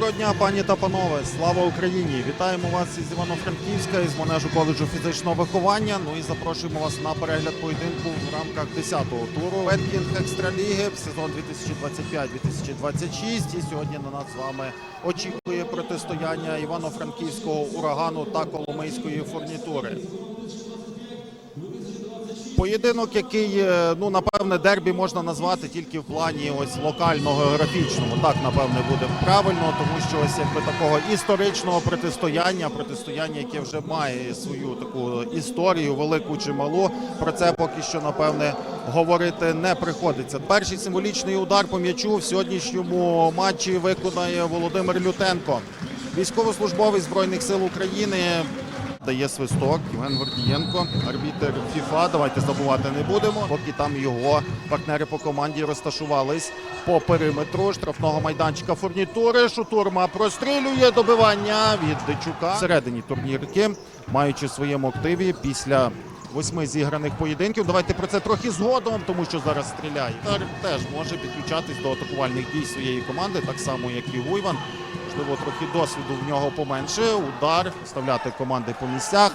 Доброго дня, пані та панове! Слава Україні! Вітаємо вас із Івано-Франківська, із манежу коледжу фізичного виховання. Ну і запрошуємо вас на перегляд поєдинку в рамках 10-го туру Беткінг Екстраліги в сезон 2025-2026. І сьогодні на нас з вами очікує протистояння Івано-Франківського урагану та Коломийської фурнітури. Поєдинок, який, е, ну напевне, дербі можна назвати тільки в плані ось локального географічному. Так, напевне, буде правильно, тому що ось якби такого історичного протистояння, протистояння, яке вже має свою таку історію, велику чи малу. Про це поки що напевне говорити не приходиться. Перший символічний удар по м'ячу в сьогоднішньому матчі виконає Володимир Лютенко, військовослужбовець збройних сил України. Дає свисток Євген Гордієнко, арбітер ФІФА. Давайте забувати не будемо. Поки там його партнери по команді розташувались по периметру штрафного майданчика фурнітури. Шутурма прострілює добивання від Дичука всередині турнірки, маючи в своєму активі після. Восьми зіграних поєдинків. Давайте про це трохи згодом, тому що зараз стріляє. Теж може підключатись до атакувальних дій своєї команди, так само як і Гуйван. Можливо, трохи досвіду в нього поменше. Удар вставляти команди по місцях.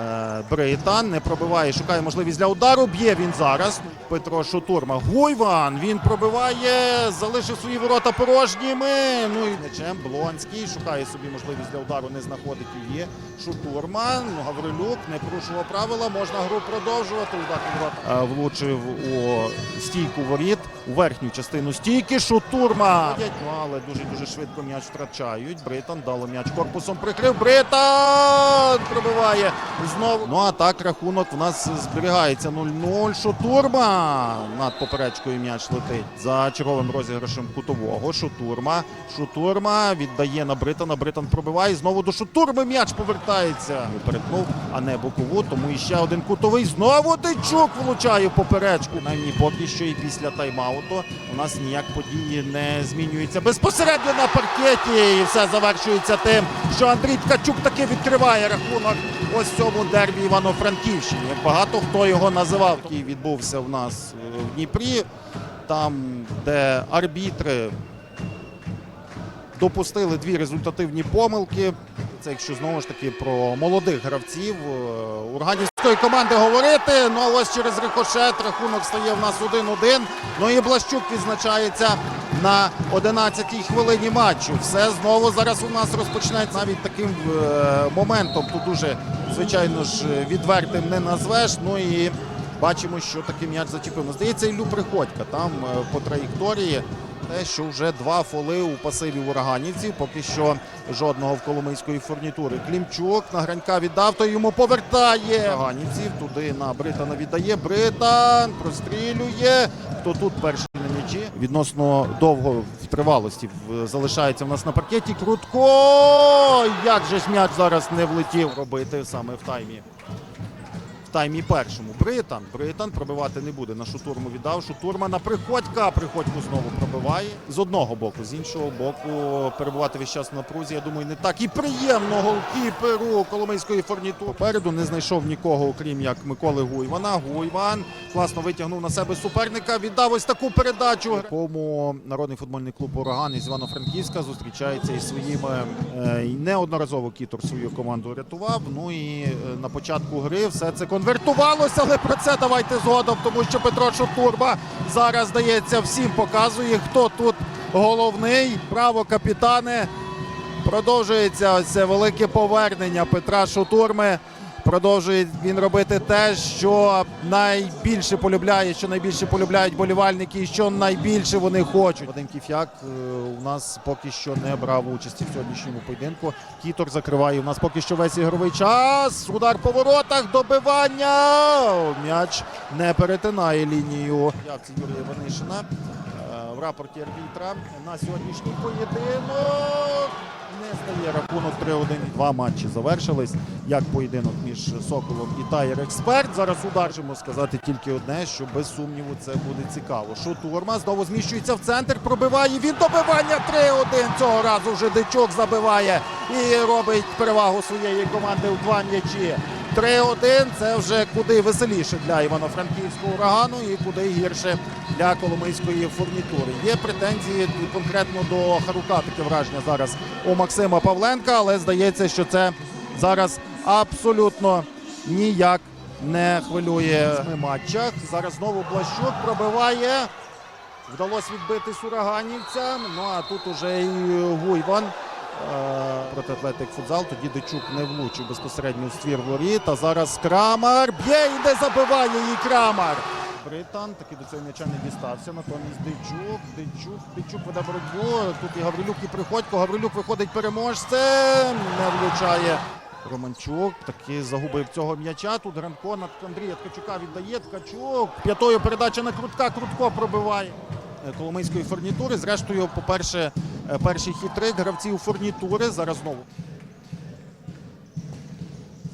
Е, Брейтан не пробиває, шукає можливість для удару. Б'є він зараз. Петро Шутурма. Гуйван. Він пробиває, залишив свої ворота порожніми. Ну і м'ячем Блонський шукає собі можливість для удару, не знаходить її. Шутурма. Ну, Гаврилюк не порушував правила. Можна гру продовжувати. Удар ворота. Е, Влучив у стійку воріт у верхню частину стійки. Шутурма. Ну, але дуже дуже швидко м'яч втрачають. Британ дало м'яч корпусом прикрив. Британ пробиває знову. Ну а так рахунок у нас зберігається 0-0. Шутурма над поперечкою м'яч летить за черговим розіграшем кутового. Шутурма. Шутурма віддає на Британа. Британ пробиває. Знову до Шутурми м'яч повертається. Перетнув, а не бокову. Тому і ще один кутовий. Знову Дичук влучає в поперечку. Навіть поки що і після тайм-ауту у нас ніяк події не змінюються. Безпосередньо на паркеті. І все завершується тим, що Андрій Ткачук таки відкриває рахунок ось в цьому дербі Івано-Франківщині. Багато хто його називав, який відбувся в нас е, в Дніпрі, там, де арбітри допустили дві результативні помилки. Це якщо знову ж таки про молодих гравців е, урганівської команди говорити. Ну а ось через рикошет рахунок стає в нас 1-1. Ну і Блащук відзначається на 11-й хвилині матчу. Все знову зараз у нас розпочнеться навіть таким е, моментом. Тут дуже звичайно ж відвертим не назвеш. Ну і бачимо, що такий м'яч зачепив. Ну, Здається, Іллю Приходька там е, по траєкторії. Те, що вже два фоли у пасиві ураганівців, поки що жодного в Коломийської фурнітури. Клімчук на гранька віддав, то йому повертає. Ураганівців туди на Британа віддає. Британ прострілює. Хто тут перший? Відносно довго в тривалості залишається в нас на паркеті. Крутко! Як же ж м'яч зараз не влетів робити саме в таймі? Таймі першому. Британ. Британ пробивати не буде. На шутурму віддав. Шутурма на приходька. Приходьку знову пробиває. З одного боку, з іншого боку, перебувати весь час в напрузі. Я думаю, не так і приємно голкіперу Коломийської фурнітури. Попереду не знайшов нікого, окрім як Миколи Гуйвана. Гуйван класно витягнув на себе суперника. Віддав ось таку передачу. Якому народний футбольний клуб Ураган із Івано-Франківська зустрічається із своїми е, неодноразово Кітор свою команду рятував. Ну і е, на початку гри все це конвертувалося, але про це давайте згодом, тому що Петро Шутурба зараз здається всім показує, хто тут головний. Право капітане. Продовжується це велике повернення Петра Шутурми. Продовжує він робити те, що найбільше полюбляє, що найбільше полюбляють болівальники, і що найбільше вони хочуть. Вадим Кіфяк е, у нас поки що не брав участі в сьогоднішньому поєдинку. Кітор закриває у нас поки що весь ігровий час. Удар по воротах, добивання. М'яч не перетинає лінію. Явці Юрія Ванишина рапорті арбітра на сьогоднішній поєдинок. Не стає рахунок 3-1. Два матчі завершились. Як поєдинок між Соколом і Тайр Експерт. Зараз удар можемо сказати тільки одне, що без сумніву це буде цікаво. Шутурма знову зміщується в центр, пробиває. Він добивання 3-1. Цього разу вже Дичок забиває і робить перевагу своєї команди в два м'ячі. 3-1 це вже куди веселіше для Івано-Франківського урагану і куди гірше для Коломийської фурнітури. Є претензії конкретно до Харука, таке враження зараз у Максима Павленка, але здається, що це зараз абсолютно ніяк не хвилює матчах. Зараз знову Блащук пробиває. Вдалося відбити ураганівцям. Ну а тут уже і Гуйван. Е, Проти Атлетик футзал. Тоді Дичук не влучив безпосередньо в ствір воріт. А зараз Крамар б'є і не забиває її Крамар. Британ таки до цього м'яча не дістався. Натомість Дичук, Дичук, Дичук веде боротьбу. Тут і Гаврилюк, і Приходько. Гаврилюк виходить переможцем. Не влучає Романчук. Таки загубив цього м'яча. Тут Гранко на Андрія Ткачука віддає. Ткачук. П'ятою передача на Крутка. Крутко пробиває. Е, Коломийської фурнітури. Зрештою, по-перше, е, перший хитрик гравців фурнітури. Зараз знову.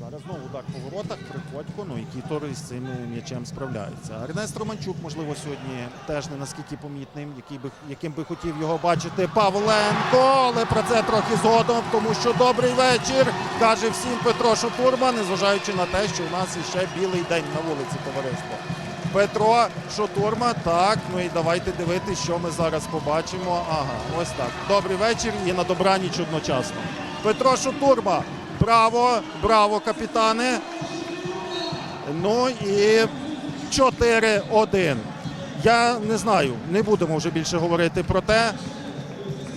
Зараз знову удар по воротах, приходько, ну і Кітор із цим м'ячем справляється. Ернест Романчук, можливо, сьогодні теж не наскільки помітним, який би, яким би хотів його бачити Павленко, але про це трохи згодом, тому що добрий вечір, каже всім Петро Шатурма, незважаючи на те, що у нас іще білий день на вулиці товариства. Петро Шотурма, так, ну і давайте дивитися, що ми зараз побачимо. Ага, ось так. Добрий вечір і на добраніч одночасно. Петро Шотурма. Браво, браво, капітане. Ну і 4-1. Я не знаю, не будемо вже більше говорити про те,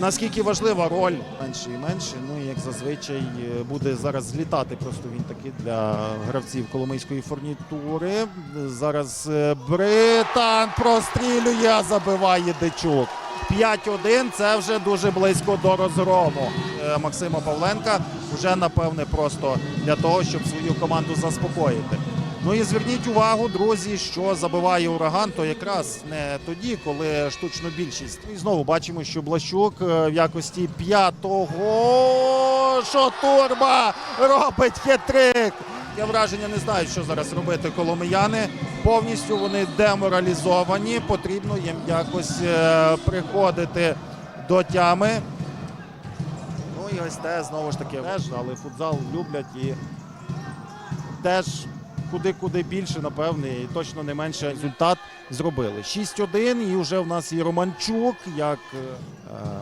наскільки важлива роль менше і менше. Ну і як зазвичай е, буде зараз злітати просто він таки для гравців Коломийської фурнітури. Зараз е, Британ прострілює, забиває Дичук. 5-1 це вже дуже близько до розгрому Е, Максима Павленка. Вже напевне просто для того, щоб свою команду заспокоїти. Ну і зверніть увагу, друзі, що забиває ураган, то якраз не тоді, коли штучно більшість. І знову бачимо, що Блащук е, в якості п'ятого Шотурба робить хитрик. Я враження не знаю, що зараз робити коломияни. Повністю вони деморалізовані. Потрібно їм якось е, приходити до тями. Ну і ось те знову ж таки але футзал люблять і теж куди-куди більше, напевне, і точно не менше результат зробили. 6-1, і вже в нас є Романчук, як е,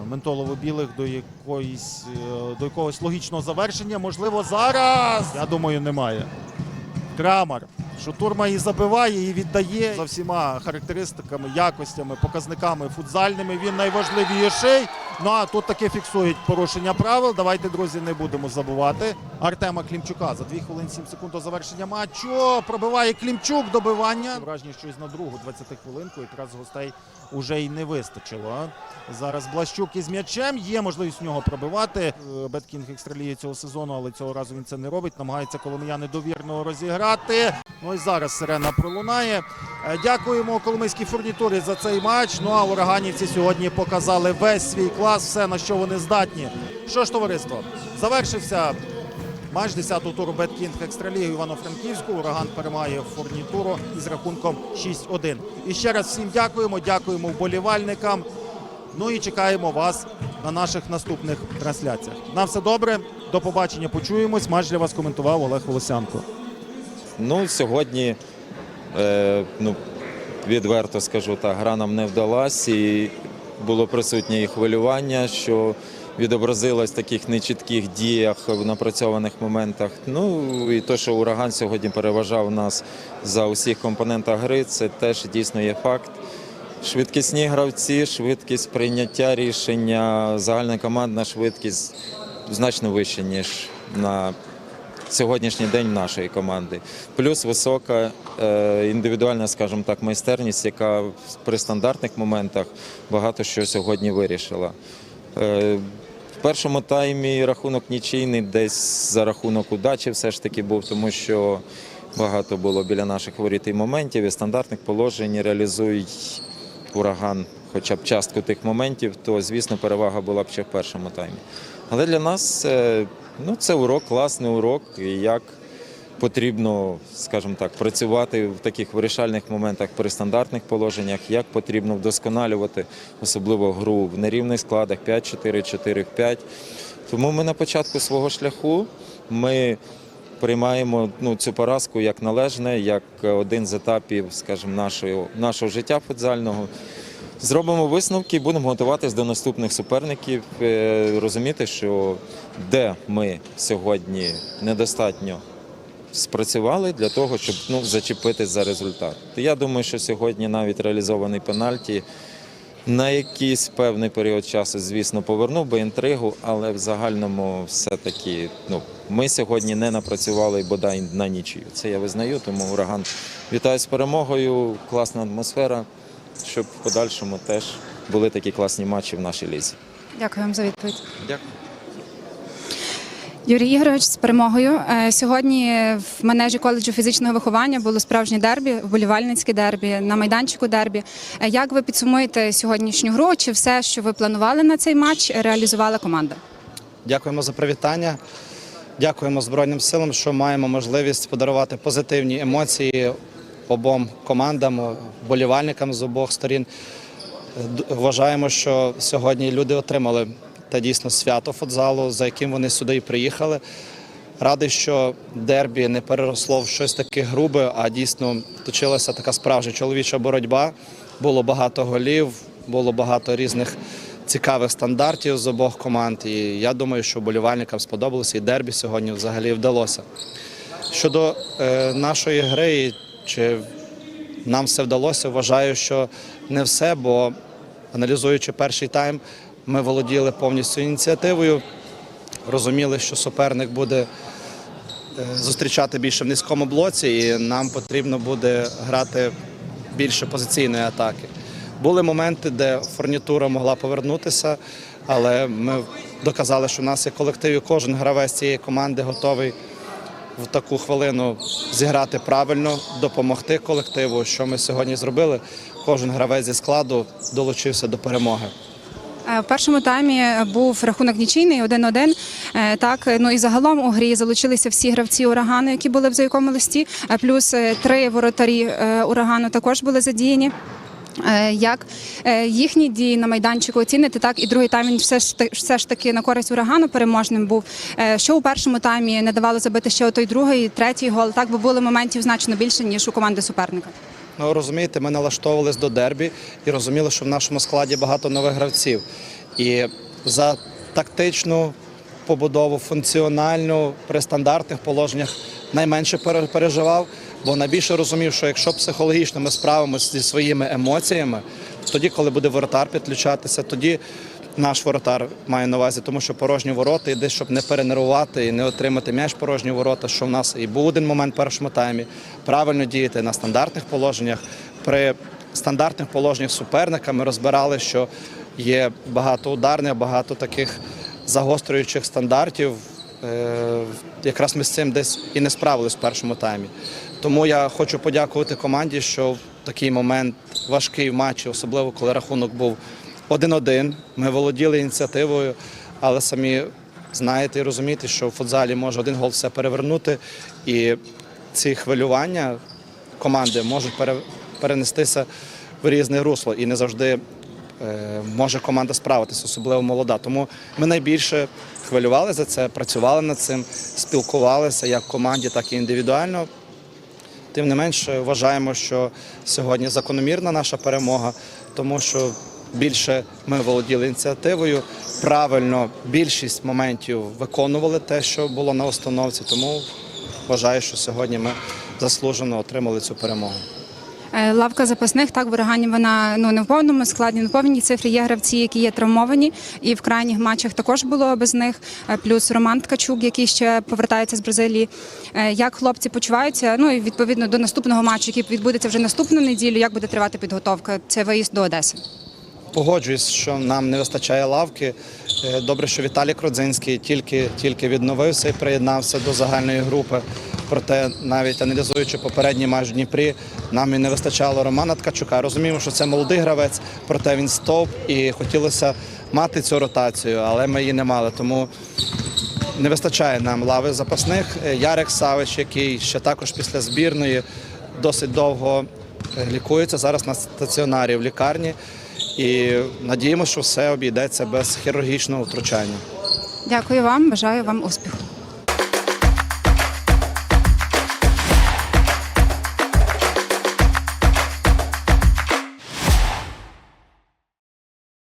ментолово-білих до якоїсь е, до якогось логічного завершення. Можливо, зараз. Я думаю, немає. Крамар. Що Турма і забиває, і віддає за всіма характеристиками, якостями, показниками футзальними. Він найважливіший. Ну а тут таки фіксують порушення правил. Давайте, друзі, не будемо забувати. Артема Клімчука за 2 хвилини 7 секунд до завершення матчу. Пробиває Клімчук добивання. Враження, щось на другу 20 хвилинку якраз гостей уже й не вистачило. Зараз Блащук із м'ячем. Є можливість в нього пробивати. Е, Беткінг екстраліє цього сезону, але цього разу він це не робить. Намагається коломияни довірно розіграти. Ну і зараз сирена пролунає. Е, Дякуємо Коломийській фурнітурі за цей матч. Ну а ураганівці сьогодні показали весь свій клас, все на що вони здатні. Що ж, товариство, завершився матч 10-го туру Беткінг Екстраліги Івано-Франківську. Ураган перемагає фурнітуру із рахунком 6-1. І ще раз всім дякуємо. Дякуємо вболівальникам. Ну і чекаємо вас на наших наступних трансляціях. На все добре. До побачення. Почуємось. Матч для вас коментував Олег Волосянко. Ну, сьогодні, е, ну, відверто скажу так, гра нам не вдалась і було присутнє і хвилювання, що відобразилось в таких нечітких діях, в напрацьованих моментах. Ну і те, що ураган сьогодні переважав нас за усіх компонентах гри, це теж дійсно є факт. Швидкісні гравці, швидкість прийняття рішення, загальна командна швидкість значно вища, ніж на сьогоднішній день нашої команди. Плюс висока е, індивідуальна, скажімо так, майстерність, яка при стандартних моментах багато що сьогодні вирішила. В першому таймі рахунок нічийний, десь за рахунок удачі все ж таки був, тому що багато було біля наших воріт і моментів, і стандартних положень реалізують ураган хоча б частку тих моментів, то звісно перевага була б ще в першому таймі. Але для нас е, ну, це урок, класний урок, як потрібно, скажімо так, працювати в таких вирішальних моментах при стандартних положеннях, як потрібно вдосконалювати, особливо гру в нерівних складах 5-4, 4-5. Тому ми на початку свого шляху ми приймаємо ну, цю поразку як належне, як один з етапів, скажімо, нашого, нашого життя футзального. Зробимо висновки будемо готуватись до наступних суперників, е, розуміти, що де ми сьогодні недостатньо спрацювали для того, щоб ну, зачепитись за результат. Я думаю, що сьогодні навіть реалізований пенальті на якийсь певний період часу, звісно, повернув би інтригу, але в загальному все-таки ну, ми сьогодні не напрацювали бодай на нічию. Це я визнаю, тому ураган вітаю з перемогою, класна атмосфера, щоб в подальшому теж були такі класні матчі в нашій лізі. Дякую вам за відповідь. Дякую. Юрій Ігорович з перемогою. Е, Сьогодні в манежі коледжу фізичного виховання було справжнє дербі, вболівальницьке дербі, на майданчику дербі. Е, Як ви підсумуєте сьогоднішню гру? Чи все, що ви планували на цей матч, реалізувала команда? Дякуємо за привітання. Дякуємо Збройним силам, що маємо можливість подарувати позитивні емоції обом командам, болівальникам з обох сторін. Вважаємо, що сьогодні люди отримали те дійсно свято футзалу, за яким вони сюди і приїхали. Радий, що дербі не переросло в щось таке грубе, а дійсно точилася така справжня чоловіча боротьба. Було багато голів, було багато різних цікавих стандартів з обох команд. І я думаю, що болівальникам сподобалося, і дербі сьогодні взагалі вдалося. Щодо е, нашої гри, чи нам все вдалося, вважаю, що не все, бо аналізуючи перший тайм, ми володіли повністю ініціативою, розуміли, що суперник буде е, зустрічати більше в низькому блоці, і нам потрібно буде грати більше позиційної атаки. Були моменти, де фурнітура могла повернутися, але ми доказали, що в нас є колектив, і кожен гравець цієї команди готовий в таку хвилину зіграти правильно, допомогти колективу. Що ми сьогодні зробили? Кожен гравець зі складу долучився до перемоги. Е, В першому таймі був рахунок нічийний 1-1. Е, Так, ну і загалом у грі залучилися всі гравці урагану, які були в заякому листі. Е, Плюс три воротарі урагану також були задіяні. Як їхні дії на майданчику оцінити, так і другий тайм він все ж все ж таки на користь урагану переможним був. Що у першому таймі не давало забити ще той другий, третій гол, так бо було моментів значно більше ніж у команди суперника. Ну, розумієте, ми налаштовувались до дербі і розуміли, що в нашому складі багато нових гравців. І за тактичну побудову, функціональну при стандартних положеннях найменше пере- переживав, бо найбільше розумів, що якщо психологічно ми справимося зі своїми емоціями, тоді, коли буде воротар підключатися, тоді наш воротар має на увазі, тому що порожні ворота, і щоб не перенервувати і не отримати м'яч порожні ворота, що в нас і був один момент в першому таймі, правильно діяти на стандартних положеннях. При стандартних положеннях суперника ми розбирали, що є багато ударних, багато таких загострюючих стандартів. Е, Якраз ми з цим десь і не справились в першому таймі. Тому я хочу подякувати команді, що в такий момент важкий в матчі, особливо коли рахунок був 1-1. Ми володіли ініціативою, але самі знаєте і розумієте, що в футзалі може один гол все перевернути. І ці хвилювання команди можуть перенестися в різне русло. І не завжди е, може команда справитися, особливо молода. Тому ми найбільше хвилювали за це, працювали над цим, спілкувалися як команді, так і індивідуально. Тим не менше, вважаємо, що сьогодні закономірна наша перемога, тому що більше ми володіли ініціативою, правильно більшість моментів виконували те, що було на установці. Тому вважаю, що сьогодні ми заслужено отримали цю перемогу. Е, Лавка запасних так в урагані вона ну не в повному складі, не в повній цифрі. Є гравці, які є травмовані, і в крайніх матчах також було без них. Е, Плюс Роман Ткачук, який ще повертається з Бразилії. Е, Як хлопці почуваються? Ну і відповідно до наступного матчу, який відбудеться вже наступну неділю. Як буде тривати підготовка? Це виїзд до Одеси. Погоджуюсь, що нам не вистачає лавки. Е, Добре, що Віталій Кродзинський тільки, тільки відновився і приєднався до загальної групи. Проте, навіть аналізуючи попередній в Дніпрі, нам і не вистачало Романа Ткачука. Розуміємо, що це молодий гравець, проте він стовп і хотілося мати цю ротацію, але ми її не мали. Тому не вистачає нам лави запасних. Е, Ярик Савич, який ще також після збірної досить довго е, лікується зараз на стаціонарі в лікарні. І надіємося, що все обійдеться без хірургічного втручання. Дякую вам, бажаю вам успіху.